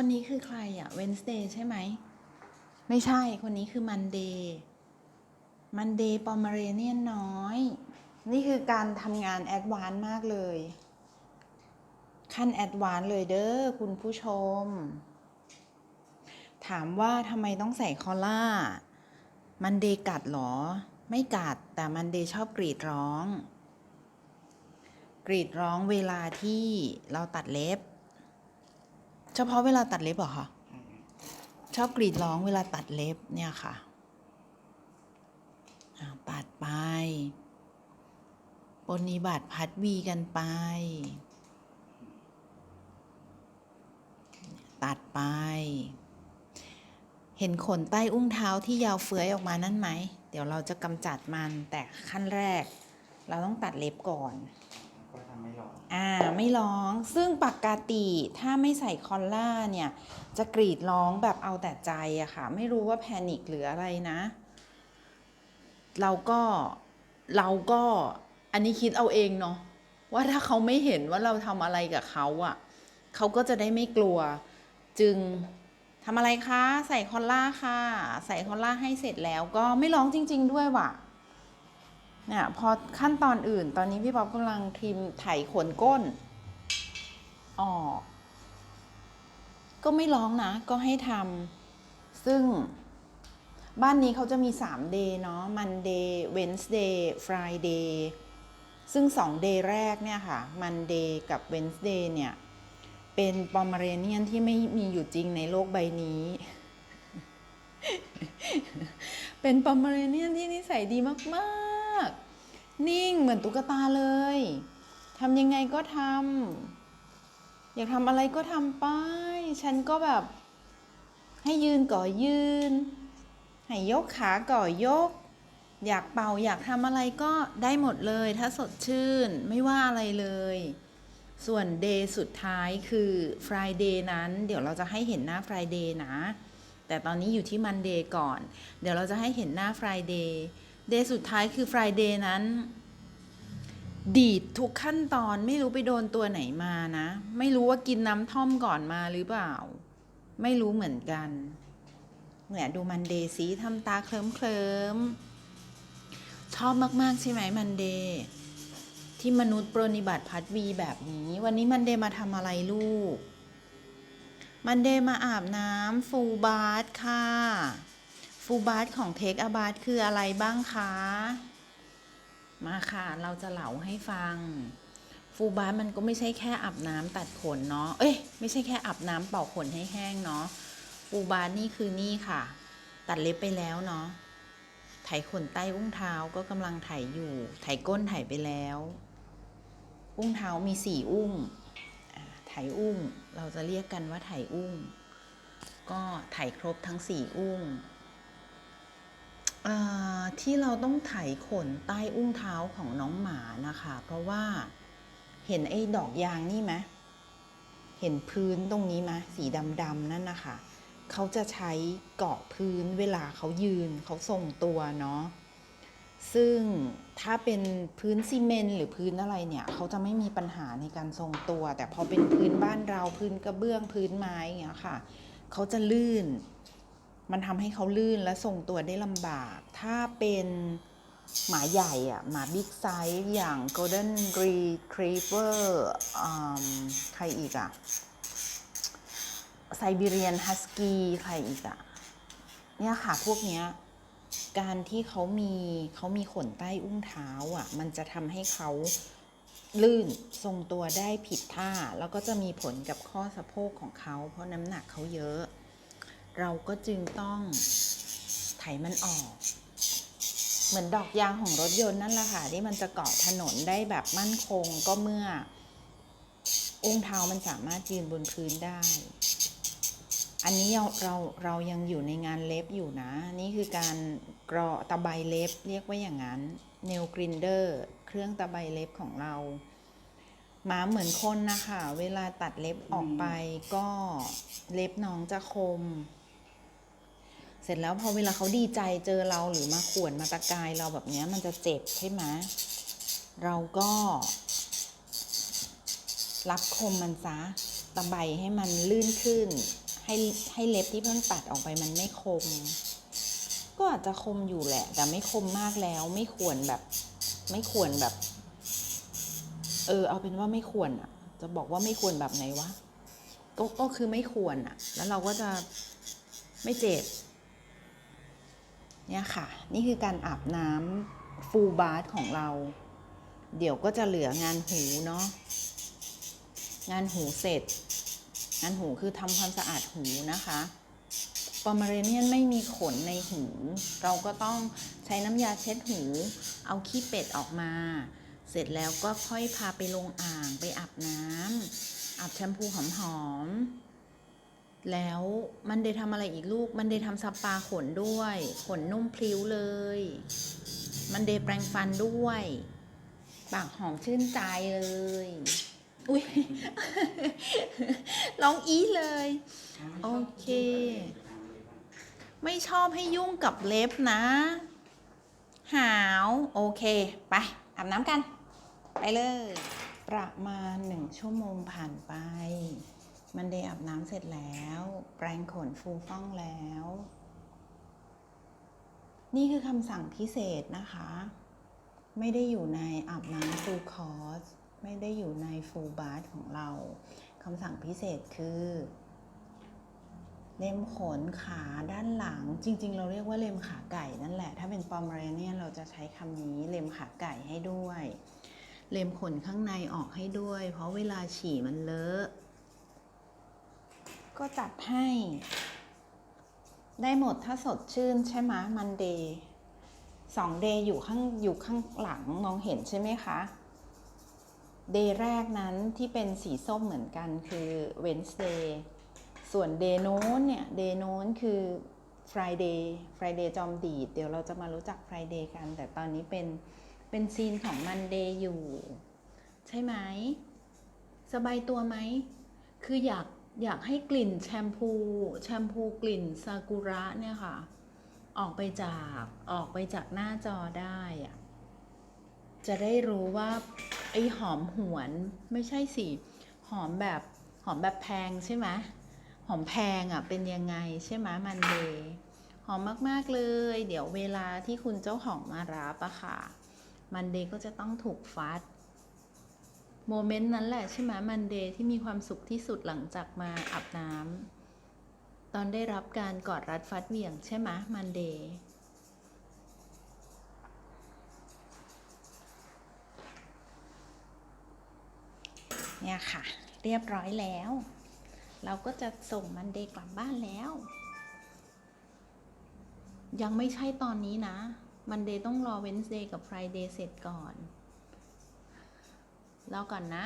คนนี้คือใครอะเวนสเดย์ใช่ไหม ไม่ใช่คนนี้คือมันเดย์มันเดย์ปอมเมเรเนียนน้อย นี่คือการทำงานแอดวานซ์มากเลย ขั้นแอดวานซ์เลยเด้อคุณผู้ชม ถามว่าทำไมต้องใส่คอล่า มันเดย์กัดเหรอ ไม่กัดแต่มันเดย์ชอบกรีดร้อง กรีดร้องเวลาที่เราตัดเล็บ เฉพาะเวลาตัดเล็บเหรอคะชอบกรีดร้องเวลาตัดเล็บเนี่ยค่ะตัดไปปนิบัติพัดวีกันไป ตัดไป เห็นขนใต้อุ้งเท้าที่ยาวเฟื้อยออกมานั่นไหม เดี๋ยวเราจะกำจัดมันแต่ขั้นแรก เราต้องตัดเล็บก่อน ไม่หรอกอ่าไม่ร้อง ซึ่งปกติถ้าไม่ใส่คอลล่าเนี่ย จะกรีดร้องแบบเอาแต่ใจอะค่ะ ไม่รู้ว่าแพนิคหรืออะไรนะ เราก็เราก็อันนี้คิดเอาเองเนาะว่าถ้าเขาไม่เห็นว่าเราทำอะไรกับเขาอะเขาก็จะได้ไม่กลัว จึงทำอะไรคะ ใส่คอลล่าค่ะ ใส่คอลล่าให้เสร็จแล้วก็ไม่ร้องจริง ๆ ด้วยว่ะ เนี่ยพอขั้นตอนอื่น ตอนนี้พี่ป๊อปกำลังทิมไถขนก้นออกก็ไม่ร้องนะ ก็ให้ทำซึ่งบ้านนี้เขาจะมี3เดย์เนาะ Monday Wednesday Friday ซึ่ง2เดย์แรกเนี่ยค่ะ Monday กับ Wednesday เนี่ย เป็นปอมเมเรเนียนที่ไม่มีอยู่จริงในโลกใบนี้ เป็นปอมเมเรเนียนที่นิสัยดีมาก นิ่งเหมือนตุ๊กตาเลยทำยังไงก็ทำอยากทำอะไรก็ทำไป ฉันก็แบบ ให้ยืนก่อยืน ให้ยกขาก่อยก อยากเป่าอยากทำอะไรก็ได้หมดเลย ถ้าสดชื่นไม่ว่าอะไรเลย ส่วนเดย์สุดท้ายคือ Friday นั้น เดี๋ยวเราจะให้เห็นหน้า Friday นะ แต่ตอนนี้อยู่ที่ Monday ก่อน เดี๋ยวเราจะให้เห็นหน้า Friday เดย์สุดท้ายคือ Friday นั้น ดีดทุกขั้นตอนไม่รู้ไปโดนตัวไหนมานะ ไม่รู้ว่ากินน้ำท่อมก่อนมาหรือเปล่า ไม่รู้เหมือนกันเนี่ยดูมันเดย์สีทำตาเคลิ้มเคลิมๆชอบมาก ๆ ใช่ไหมมันเดย์ที่มนุษย์ปรนนิบัติพัดวีแบบนี้ วันนี้มันเดย์มาทำอะไรลูก มันเดย์มาอาบน้ำฟูลบาร์ค่ะ ฟูบาร์ของเทคอาบาร์คืออะไรบ้างคะ มาค่ะ เราจะเล่าให้ฟัง ฟูบาร์มันก็ไม่ใช่แค่อาบน้ำตัดขนเนาะ เอ้ย ไม่ใช่แค่อาบน้ำเป่าขนให้แห้งเนาะ ฟูบาร์นี่คือนี่ค่ะ ตัดเล็บไปแล้วเนาะ ไถขนใต้อุ้งเท้าก็กำลังไถอยู่ ไถก้นไถไปแล้ว อุ้งเท้ามีสี่อุ้งอ่าไถอุ้ง เราจะเรียกกันว่าไถอุ้ง ก็ไถครบทั้งสี่อุ้ง ที่เราต้องไถขนใต้อุ้งเท้าของน้องหมานะคะ เพราะว่าเห็นไอ้ดอกยางนี่ไหมเห็นพื้นตรงนี้ไหมสีดำๆนั่นนะคะ เขาจะใช้เกาะพื้นเวลาเขายืนเขาทรงตัวเนาะซึ่งถ้าเป็นพื้นซีเมนต์หรือพื้นอะไรเนี่ย เขาจะไม่มีปัญหาในการทรงตัว แต่พอเป็นพื้นบ้านเราพื้นกระเบื้องพื้นไม้อย่างเงี้ยค่ะ เขาจะลื่น มันทำให้เขาลื่นและทรงตัวได้ลำบาก ถ้าเป็นหมาใหญ่อะหมาบิ๊กไซส์อย่าง Golden Retriever อืมใครอีกอะไซบีเรียนฮัสกี้ใครอีกอะเนี่ยค่ะพวกเนี้ยการที่เขามีเขามีขนใต้อุ้งเท้าอะ มันจะทำให้เขาลื่นทรงตัวได้ผิดท่า แล้วก็จะมีผลกับข้อสะโพกของเขา เพราะน้ำหนักเขาเยอะ เราก็จึงต้องไถมันออก เหมือนดอกยางของรถยนต์นั่นแหละค่ะ ที่มันจะเกาะถนนได้แบบมั่นคงก็เมื่ออุ้งเท้ามันสามารถยืนบนพื้นได้ อันนี้เราเราเรายังอยู่ในงานเล็บอยู่นะ นี่คือการกรอตะไบเล็บเรียกว่าอย่างนั้นเนลกรินเดอร์เครื่องตะไบเล็บของเราหมาเหมือนคนนะคะ เวลาตัดเล็บออกไปก็เล็บน้องจะคม เสร็จแล้วพอเวลาเขาดีใจเจอเราหรือมาข่วนมาตะกายเราแบบนี้มันจะเจ็บใช่ไหมเราก็ รับคมมันซะตะไบให้มันลื่นขึ้น ให้ให้เล็บที่เพิ่งตัดออกไปมันไม่คม ก็อาจจะคมอยู่แหละ แต่ไม่คมมากแล้ว ไม่ควรแบบ ไม่ควรแบบ เออ เอาเป็นว่าไม่ควรอะ จะบอกว่าไม่ควรแบบไหนวะก็ก็คือไม่ควรอะ แล้วเราก็จะไม่เจ็บ เนี่ยค่ะ นี่คือการอาบน้ำฟูลบาร์ของเรา เดี๋ยวก็จะเหลืองานหูเนาะ งานหูเสร็จ งานหูคือทำความสะอาดหูนะคะปอมเรเนียนไม่มีขนในหู เราก็ต้องใช้น้ำยาเช็ดหู เอาขี้เป็ดออกมา เสร็จแล้วก็ค่อยพาไปลงอ่างไปอาบน้ำอาบแชมพูหอมๆ แล้วมันได้ทำอะไรอีกลูก มันได้ทำสปาขนด้วย ขนนุ่มพลิ้วเลย มันได้แปรงฟันด้วย ปากหอมชื่นใจเลย อุ้ยร้องอีเลย โอเค ไม่ชอบให้ยุ่งกับเล็บนะ หาว โอเค ไป อาบน้ำกัน ไปเลย ประมาณหนึ่งชั่วโมงผ่านไป มันได้อาบน้ำเสร็จแล้ว แปรงขนฟูฟ่องแล้ว นี่คือคำสั่งพิเศษนะคะ ไม่ได้อยู่ในอาบน้ำฟูลคอร์สไม่ได้อยู่ในฟูลบาร์ของเราคำสั่งพิเศษคือ เล็มขนขาด้านหลัง จริง ๆ เราเรียกว่าเล็มขาไก่นั่นแหละ ถ้าเป็นปอมเรเนียเราจะใช้คำนี้เล็มขาไก่ให้ด้วย เล็มขนข้างในออกให้ด้วย เพราะเวลาฉี่มันเลอะ ก็จัดให้ ได้หมดถ้าสดชื่นใช่ไหมมันเดย์สองเดย์อยู่ข้างอยู่ข้างหลังมองเห็นใช่ไหมคะเดย์แรกนั้นที่เป็นสีส้มเหมือนกันคือ Wednesday ส่วนเดย์โน้นเนี่ยเดย์โน้นคือ Friday Friday จอมดีด เดี๋ยวเราจะมารู้จัก Friday กัน แต่ตอนนี้เป็นเป็นซีนของ Monday อยู่ ใช่ไหม สบายตัวไหม คืออยาก อยากให้กลิ่นแชมพู แชมพูกลิ่นซากุระเนี่ยค่ะ ออกไปจากออกไปจากหน้าจอได้อะจะได้รู้ว่าไอหอมหวนไม่ใช่สิหอมแบบหอมแบบแพงใช่ไหมหอมแพงอะเป็นยังไงใช่ไหมมันเดย์หอมมาก ๆ เลย เดี๋ยวเวลาที่คุณเจ้าของมารับอะค่ะ มันเดย์ก็จะต้องถูกฟัด โมเมนต์นั้นแหละใช่ไหมมันเดย์ที่มีความสุขที่สุดหลังจากมาอาบน้ำตอนได้รับการกอดรัดฟัดเหวี่ยงใช่ไหมมันเดย์เนี่ยค่ะ เรียบร้อยแล้ว เราก็จะส่งมันเดย์กลับบ้านแล้ว ยังไม่ใช่ตอนนี้นะ มันเดย์ต้องรอเวนเดย์กับ Friday เสร็จก่อน รอก่อนนะ